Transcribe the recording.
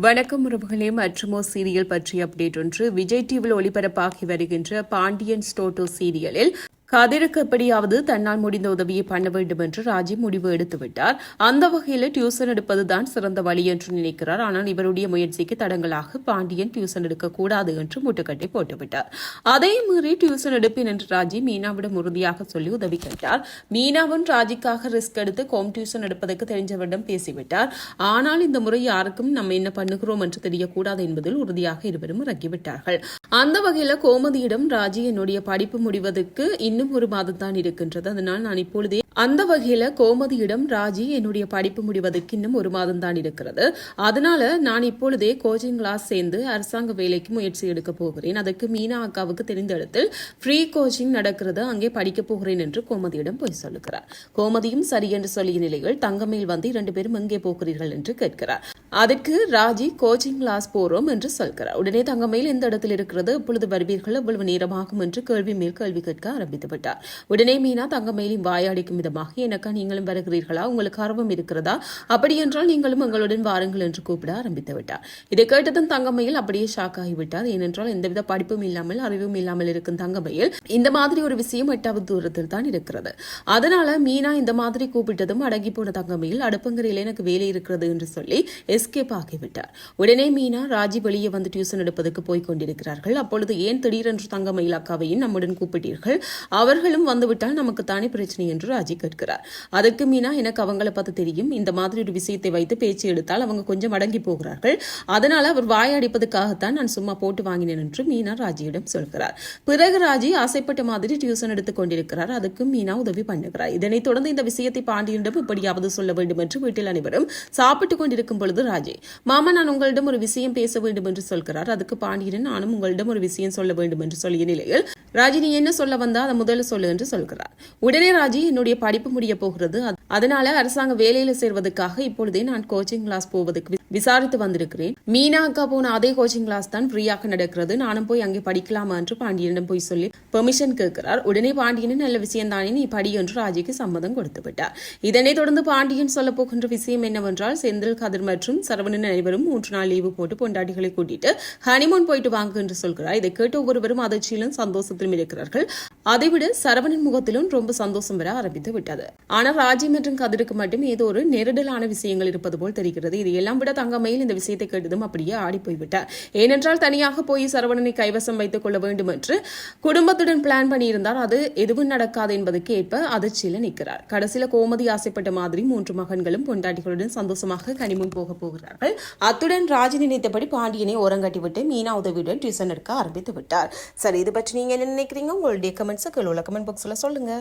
வணக்கம் உறவுகளே மற்றுமோ சீரியல் பற்றிய அப்டேட் ஒன்று. விஜய் டிவியில் ஒளிபரப்பாகி வருகின்ற பாண்டியன் ஸ்டோட்டோ சீரியலில் கதிருக்கு எப்படியாவது தன்னால் முடிந்த உதவியை பண்ண வேண்டும் என்று ராஜி முடிவு எடுத்துவிட்டார் அந்த வகையில் டியூசன் எடுப்பதுதான் சிறந்த வழி என்று நினைக்கிறார். ஆனால் இவருடைய முயற்சிக்கு தடங்களாக பாண்டியன் டியூசன் எடுக்கக்கூடாது என்று முட்டுக்கட்டை போட்டுவிட்டார். அதே மீறி டியூசன் எடுப்பேன் என்று ராஜி மீனாவிடம் உறுதியாக சொல்லி உதவி கேட்டார். மீனாவும் ராஜிக்காக ரிஸ்க் எடுத்து கோம் டியூசன் எடுப்பதற்கு தெரிஞ்சவரிடம் பேசிவிட்டார். ஆனால் இந்த முறை யாருக்கும் நம்ம என்ன பண்ணுகிறோம் என்று தெரியக்கூடாது என்பதில் உறுதியாக இருவரும் இறங்கிவிட்டார்கள். அந்த வகையில் கோமதியிடம் ராஜி என்னுடைய படிப்பு முடிவதற்கு இன்னும் ஒரு மாதம் தான் இருக்கின்றது. அதனால் நான் இப்பொழுதே அந்த வகையில கோமதியிடம் ராஜி என்னுடைய படிப்பு முடிவதற்கு இன்னும் ஒரு மாதம் தான் இருக்கிறது. அதனால நான் இப்பொழுதே கோச்சிங் கிளாஸ் சேர்ந்து அரசாங்க வேலைக்கு முயற்சி எடுக்க போகிறேன். அதற்கு மீனா அக்காவுக்கு தெரிந்த இடத்தில் ஃப்ரீ கோச்சிங் நடக்கிறது. அங்கே படிக்க போகிறேன் என்று கோமதியிடம் போய் சொல்லுகிறார். கோமதியும் சரி என்று சொல்லிய நிலையில் தங்கமேல் வந்து இரண்டு பேரும் எங்கே போகிறீர்கள் என்று கேட்கிறார். அதற்கு ராஜி கோச்சிங் கிளாஸ் போறோம் என்று சொல்கிறார். உடனே தங்கமேல் எந்த இடத்தில் இருக்கிறது? எப்பொழுது வருவீர்கள்? எவ்வளவு நேரமாகும் என்று கேள்வி மேல் கேள்வி கேட்க ஆரம்பித்து விட்டார் உடனே மீனா தங்கமேலின் வாயாடிக்கும் விதமாக எனக்கா நீங்களும் வருகிறீர்களா? உங்களுக்கு ஆர்வம் இருக்கிறதா? அப்படியென்றால் நீங்களும் எங்களுடன் வாருங்கள் என்று கூப்பிட ஆரம்பித்து விட்டார். இதை கேட்டதும் தங்கமயில் அப்படியே ஷாக் ஆகிவிட்டார் ஏனென்றால் எந்தவித படிப்பும் இல்லாமல் அறிவும் இல்லாமல் இருக்கும் தங்கமயில் இந்த மாதிரி ஒரு விஷயம் எட்டாவது தூரத்தில் தான் இருக்கிறது. அதனால மீனா இந்த மாதிரி கூப்பிட்டதும் அடங்கி போன தங்கமயில் அடுப்பங்கரையில் எனக்கு வேலை இருக்கிறது என்று சொல்லி எஸ்கேப் ஆகிவிட்டார் உடனே மீனா ராஜி வெளியே வந்து டியூசன் எடுப்பதற்கு போய் கொண்டிருக்கிறார்கள். அப்பொழுது ஏன் திடீரென்று தங்கமயில் அக்காவையும் நம்முடன் கூப்பிட்டீர்கள்? அவர்களும் வந்துவிட்டால் நமக்கு தானே பிரச்சனை என்று ராஜி கேட்கிறார். அதற்கு மீனா எனக்கு அவங்கள பார்த்து தெரியும். இந்த மாதிரி ஒரு விஷயத்தை வைத்து பேச்சு எடுத்தால் அவங்க கொஞ்சம் அடங்கி போகிறார்கள். அதனால் அவர் வாயடிப்பதற்காகத்தான் நான் சும்மா போட்டு வாங்கினேன் என்று மீனா ராஜியிடம் சொல்கிறார். பிறகு ராஜி ஆசைப்பட்ட மாதிரி டியூஷன் எடுத்துக் கொண்டிருக்கிறார். அதுக்கு மீனா உதவி பண்ணுகிறார். இதனைத் தொடர்ந்து இந்த விஷயத்தை பாண்டியனிடம் இப்படியாவது சொல்ல வேண்டும் என்று வீட்டில் அனைவரும் சாப்பிட்டுக் கொண்டிருக்கும் பொழுது ராஜி மாமா நான் உங்களிடம் ஒரு விஷயம் பேச வேண்டும் என்று சொல்கிறார். அதுக்கு பாண்டியன் நானும் உங்களிடம் ஒரு விஷயம் சொல்ல வேண்டும் என்று சொல்லிய நிலையில் ராஜி நீ என்ன சொல்ல வந்தா? அதை முதல் சொல்லு என்று சொல்கிறார். உடனே ராஜி என்னுடைய படிப்பு முடிய போகிறது. அதனால அரசாங்க வேலையில சேர்வதற்காக இப்பொழுதே நான் கோச்சிங் கிளாஸ் போவதற்கு விசாரித்து வந்திருக்கிறேன். மீனா அக்கா போன அதே கோச்சிங் கிளாஸ் தான் ஃப்ரீயாக நடக்கிறது. நானும் போய் அங்கே படிக்கலாமா என்று பாண்டியனிடம் போய் சொல்லி பெர்மிஷன் கேட்கிறார். உடனே பாண்டியன் நல்ல விஷயம் தானே நீ படி என்று ராஜிக்கு சம்மதம் கொடுத்து விட்டார். இதனைத் தொடர்ந்து பாண்டியன் சொல்ல போகின்ற விஷயம் என்னவென்றால் செந்தில் கதிர் மற்றும் சரவணன் அனைவரும் மூன்று நாள் லீவு போட்டு பொண்டாட்டிகளை கூட்டிட்டு ஹனிமூன் போயிட்டு வாங்க என்று சொல்கிறார். இதை கேட்டு ஒவ்வொருவரும் அதிர்ச்சியிலும் சந்தோஷத்திலும் இருக்கிறார்கள். அதைவிட சரவணன் முகத்திலும் ரொம்ப சந்தோஷம் வர ஆரம்பித்து விட்டது. ஆனால் ராஜி மற்றும் கதிருக்கு மட்டும் ஏதோ ஒரு நெருடலான விஷயங்கள் இருப்பது போல் தெரிகிறது. இது எல்லாம் விட தங்கமயில் இந்த விஷயத்தை கேட்டதும் அப்படியே ஆடி போய்விட்டார். ஏனென்றால் தனியாக போய் சரவணனை கைவசம் வைத்துக் கொள்ள வேண்டும் என்று குடும்பத்துடன் பிளான் பண்ணியிருந்தார். அது எதுவும் நடக்காது என்பதற்கு ஏற்ப அதிர்ச்சியில் நிற்கிறார். கடைசியில கோமதி ஆசைப்பட்ட மாதிரி மூன்று மகன்களும் பொண்டாட்டிகளுடன் சந்தோஷமாக கனிமுன் போக போகிறார்கள். அத்துடன் ராஜி நினைத்தபடி பாண்டியனை ஓரங்கட்டிவிட்டு மீனா உதவியுடன் டியூசன் எடுக்க ஆரம்பித்து விட்டார். சரி இது பற்றி நீங்க என்ன நினைக்கிறீங்க? உங்களுடைய கமெண்ட்ஸை கீழே உள்ள கமெண்ட் பாக்ஸ்ல சொல்லுங்க.